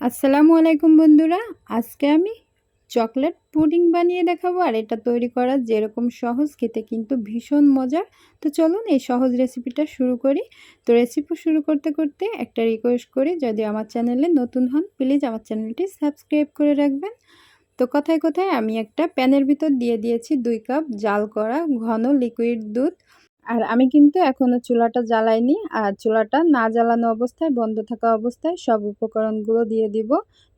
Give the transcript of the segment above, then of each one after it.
আসসালামু আলাইকুম বন্ধুরা, আজকে আমি চকলেট পুডিং বানিয়ে দেখাবো আর এটা তৈরি করা যেরকম সহজ, খেতে কিন্তু ভীষণ মজার। তো চলুন এই সহজ রেসিপিটা শুরু করি। তো রেসিপি শুরু করতে করতে একটা রিকোয়েস্ট করি, যদি আমার চ্যানেলে নতুন হন প্লিজ আমার চ্যানেলটি সাবস্ক্রাইব করে রাখবেন। তো কথায় কথায় আমি একটা প্যানের ভিতর দিয়ে দিয়েছি দুই কাপ জাল করা ঘন লিকুইড দুধ। আর আমি কিন্তু এখনও চুলাটা জ্বালাইনি। আর চুলাটা না জ্বালানো অবস্থায়, বন্ধ থাকা অবস্থায় সব উপকরণগুলো দিয়ে দিব।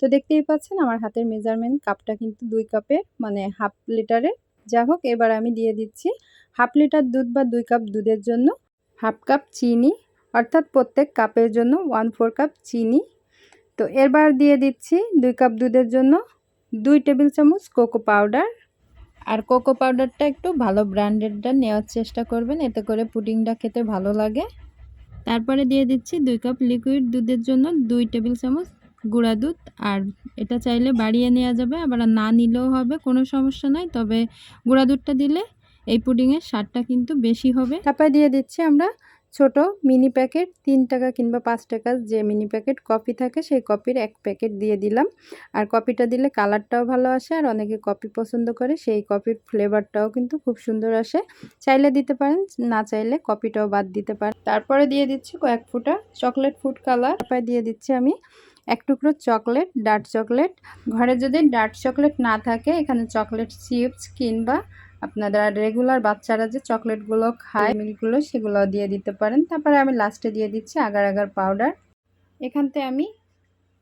তো দেখতেই পাচ্ছেন আমার হাতের মেজারমেন্ট কাপটা কিন্তু দুই কাপের মানে হাফ লিটারের যা হোক, এবার আমি দিয়ে দিচ্ছি হাফ লিটার দুধ বা দুই কাপ দুধের জন্য হাফ কাপ চিনি, অর্থাৎ প্রত্যেক কাপের জন্য ওয়ান ফোর কাপ চিনি। তো এরবার দিয়ে দিচ্ছি দুই কাপ দুধের জন্য দুই টেবিল চামচ কোকো পাউডার। আর কোকো পাউডারটা একটু ভালো ব্র্যান্ডেডটা নেওয়ার চেষ্টা করবেন, এতে করে পুডিংটা খেতে ভালো লাগে। তারপরে দিয়ে দিচ্ছি দুই কাপ লিকুইড দুধের জন্য দুই টেবিল চামচ গুঁড়া দুধ, আর এটা চাইলে বাড়িয়ে নেওয়া যাবে, আবার না নিলেও হবে, কোনো সমস্যা নাই। তবে গুঁড়া দুধটা দিলে এই পুডিংয়ের স্বাদটা কিন্তু বেশি হবে। তারপরে দিয়ে দিচ্ছি আমরা ছোট মিনি প্যাকেট, তিন টাকা কিংবা পাঁচ টাকা যে মিনি প্যাকেট কপি থাকে সেই কপির এক প্যাকেট দিয়ে দিলাম। আর কপিটা দিলে কালারটাও ভালো আসে আর অনেকে কপি পছন্দ করে, সেই কপির ফ্লেভারটাও কিন্তু খুব সুন্দর আসে। চাইলে দিতে পারেন, না চাইলে কপিটাও বাদ দিতে পারেন। তারপরে দিয়ে দিচ্ছি কয়েক ফুটা চকলেট ফুড কালার। তারপরে দিয়ে দিচ্ছি আমি এক টুকরো চকলেট, ডার্ক চকলেট। ঘরে যদি ডার্ক চকলেট না থাকে, এখানে চকলেট চিপস কিংবা আপনারা রেগুলার বাচ্চারা যে চকলেটগুলো খায় মিল্কগুলো সেগুলো দিয়ে দিতে পারেন। তারপরে আমি লাস্টে দিয়ে দিচ্ছি আগার আগার পাউডার এখানতে আমি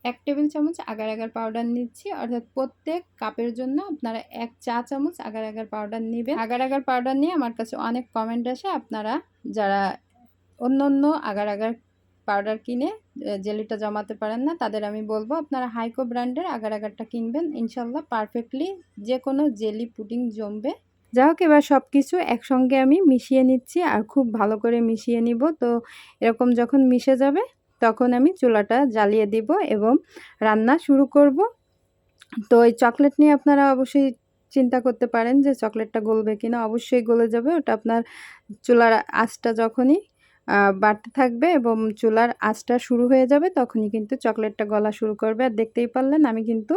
এক টেবিল চামচ আগার আগার পাউডার নিচ্ছি। অর্থাৎ প্রত্যেক কাপের জন্য আপনারা এক চা চামচ আগার আগার পাউডার নেবেন। আগার আগার পাউডার নিয়ে আমার কাছে অনেক কমেন্ট আসে। আপনারা যারা অন্য অন্য আগার আগার পাউডার কিনে জেলিটা জমাতে পারেন না তাদের আমি বলব আপনারা হাইকো ব্র্যান্ডের আগার আগারটা কিনবেন। ইনশাল্লাহ পারফেক্টলি যে কোনো জেলি পুডিং জমবে। যা হোক, এবার সব কিছু একসঙ্গে আমি মিশিয়ে নিচ্ছি আর খুব ভালো করে মিশিয়ে নিব। তো এরকম যখন মিশে যাবে, তখন আমি চুলাটা জ্বালিয়ে দিব এবং রান্না শুরু করব। তো এই চকলেট নিয়ে আপনারা অবশ্যই চিন্তা করতে পারেন যে চকলেটটা গলবে কিনা। অবশ্যই গলে যাবে। ওটা আপনার চুলার আঁচটা যখনই বাড়তে থাকবে এবং চুলার আঁচটা শুরু হয়ে যাবে, তখনই কিন্তু চকলেটটা গলা শুরু করবে। আর দেখতেই পারলেন, আমি কিন্তু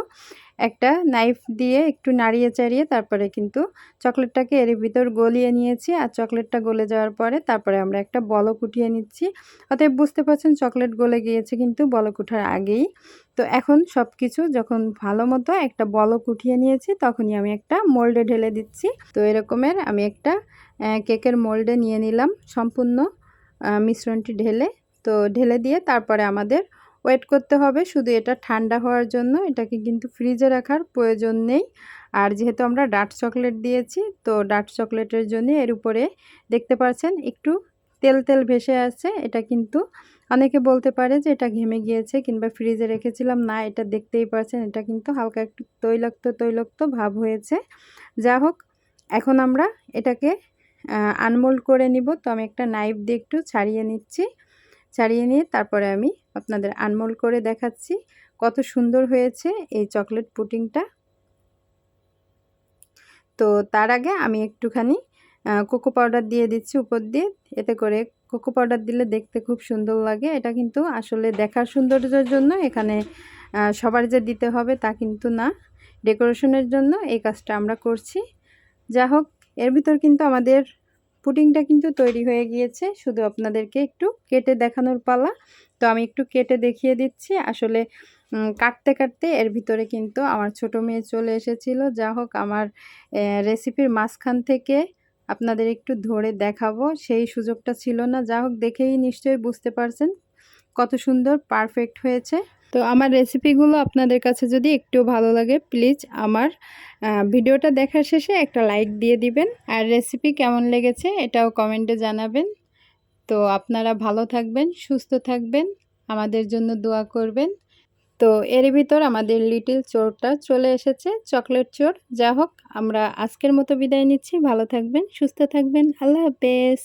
একটা নাইফ দিয়ে একটু নাড়িয়ে চাড়িয়ে তারপরে কিন্তু চকলেটটাকে এর ভিতর গলিয়ে নিয়েছি। আর চকলেটটা গলে যাওয়ার পরে তারপরে আমরা একটা বলক উঠিয়ে নিচ্ছি। অতএব বুঝতে পারছেন, চকলেট গলে গিয়েছে কিন্তু বলক উঠার আগেই। তো এখন সব কিছু যখন ভালো মতো একটা বলক উঠিয়ে নিয়েছি, তখনই আমি একটা মোল্ডে ঢেলে দিচ্ছি। তো এরকমের আমি একটা কেকের মোল্ডে নিয়ে নিলাম সম্পূর্ণ। মিশ্রণটি ঢেলে, তো ঢেলে দিয়ে তারপরে আমাদের ওয়েট করতে হবে। শুধু এটা ঠান্ডা হওয়ার জন্য, এটাকে কিন্তু ফ্রিজে রাখার প্রয়োজন নেই। আর যেহেতু আমরা ডার্ক চকলেট দিয়েছি, তো ডার্ক চকলেটের জন্য এর উপরে দেখতে পাচ্ছেন একটু তেল তেল ভেসে আছে এটা কিন্তু অনেকে বলতে পারে যে এটা ঘেমে গিয়েছে কিংবা ফ্রিজে রেখেছিলাম। না, এটা দেখতেই পাচ্ছেন, এটা কিন্তু হালকা একটু তৈলাক্ত তৈলাক্ত ভাব হয়েছে। যা হোক, এখন আমরা এটাকে আনমোল্ড করে নিব। তো আমি একটা নাইফ দিয়ে একটু ছাড়িয়ে নিচ্ছি। ছাড়িয়ে নিয়ে তারপরে আমি আপনাদের আনমোল্ড করে দেখাচ্ছি কত সুন্দর হয়েছে এই চকলেট পুটিংটা তো তার আগে আমি একটুখানি কোকো পাউডার দিয়ে দিচ্ছি উপর দিয়ে। এতে করে কোকো পাউডার দিলে দেখতে খুব সুন্দর লাগে। এটা কিন্তু আসলে দেখার সৌন্দর্যের জন্য এখানে সবার যে দিতে হবে তা কিন্তু না। ডেকোরেশনের জন্য এই কাজটা আমরা করছি। যা হোক এর ভিতর কিন্তু আমাদের পুডিংটা কিন্তু তৈরি হয়ে গিয়েছে। শুধু আপনাদেরকে একটু কেটে দেখানোর পালা। তো আমি একটু কেটে দেখিয়ে দিচ্ছি। আসলে কাটতে কাটতে এর ভিতরে কিন্তু আমার ছোট মেয়ে চলে এসেছিল। যা হোক, আমার রেসিপির মাঝখান থেকে আপনাদের একটু ধরে দেখাবো। সেই সুযোগটা ছিল না। যা হোক, দেখেই নিশ্চয়ই বুঝতে পারছেন কত সুন্দর পারফেক্ট হয়েছে। তো আমার রেসিপিগুলো আপনাদের কাছে যদি একটু ভালো লাগে প্লিজ আমার ভিডিওটা দেখার শেষে একটা লাইক দিয়ে দিবেন। আর রেসিপি কেমন লেগেছে এটাও কমেন্টে জানাবেন। তো আপনারা ভালো থাকবেন, সুস্থ থাকবেন, আমাদের জন্য দোয়া করবেন। তো এর ভিতর আমাদের লিটিল চোরটা চলে এসেছে চকলেট চোর। যা হোক আমরা আজকের মতো বিদায় নিচ্ছি। ভালো থাকবেন, সুস্থ থাকবেন। আল্লাহ হাফেজ।